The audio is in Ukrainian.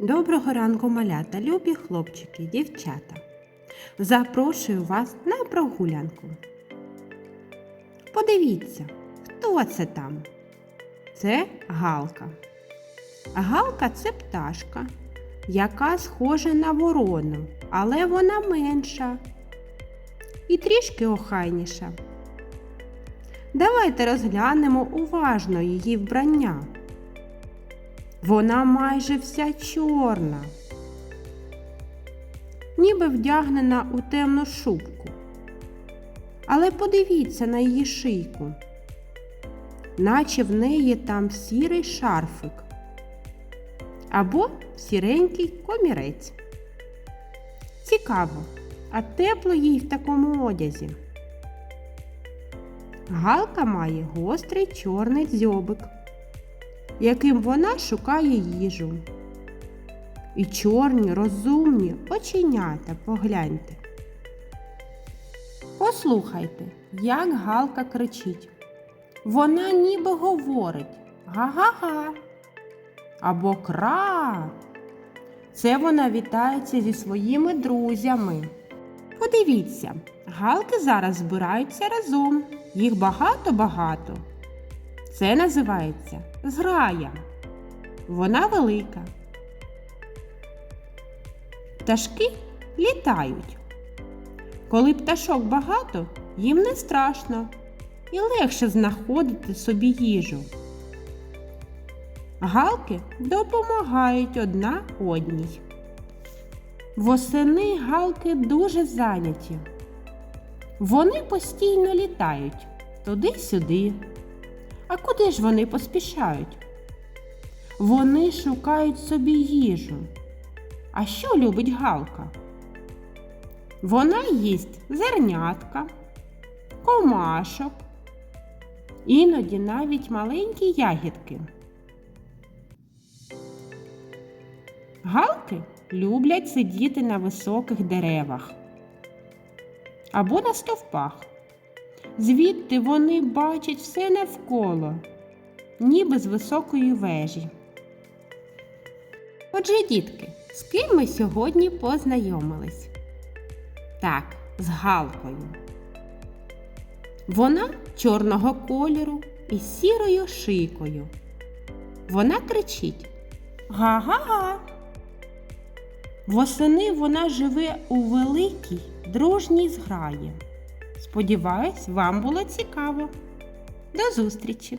Доброго ранку, малята, любі хлопчики, дівчата. Запрошую вас на прогулянку. Подивіться, хто це там? Це галка. Галка це пташка, яка схожа на ворону, але вона менша і трішки охайніша. Давайте розглянемо уважно її вбрання. Вона майже вся чорна, ніби вдягнена у темну шубку. Але подивіться на її шийку, наче в неї там сірий шарфик або сіренький комірець. Цікаво, а тепло їй в такому одязі. Галка має гострий чорний дзьобик яким вона шукає їжу. І чорні, розумні оченята погляньте. Послухайте, як Галка кричить. Вона ніби говорить га-га-га або кра. Це вона вітається зі своїми друзями. Подивіться, галки зараз збираються разом. Їх багато-багато. Це називається зграя. Вона велика. Пташки літають. Коли пташок багато, їм не страшно і легше знаходити собі їжу. Галки допомагають одна одній. Восени галки дуже зайняті. Вони постійно літають туди-сюди. А куди ж вони поспішають? Вони шукають собі їжу. А що любить Галка? Вона їсть зернятка, комашок, іноді навіть маленькі ягідки. Галки люблять сидіти на високих деревах або на стовпах. Звідти вони бачать все навколо, ніби з високої вежі. Отже, дітки, з ким ми сьогодні познайомились? Так, з Галкою. Вона чорного кольору із сірою шийкою. Вона кричить Га-га-га. Восени вона живе у великій дружній зграї. Сподіваюсь, вам було цікаво. До зустрічі!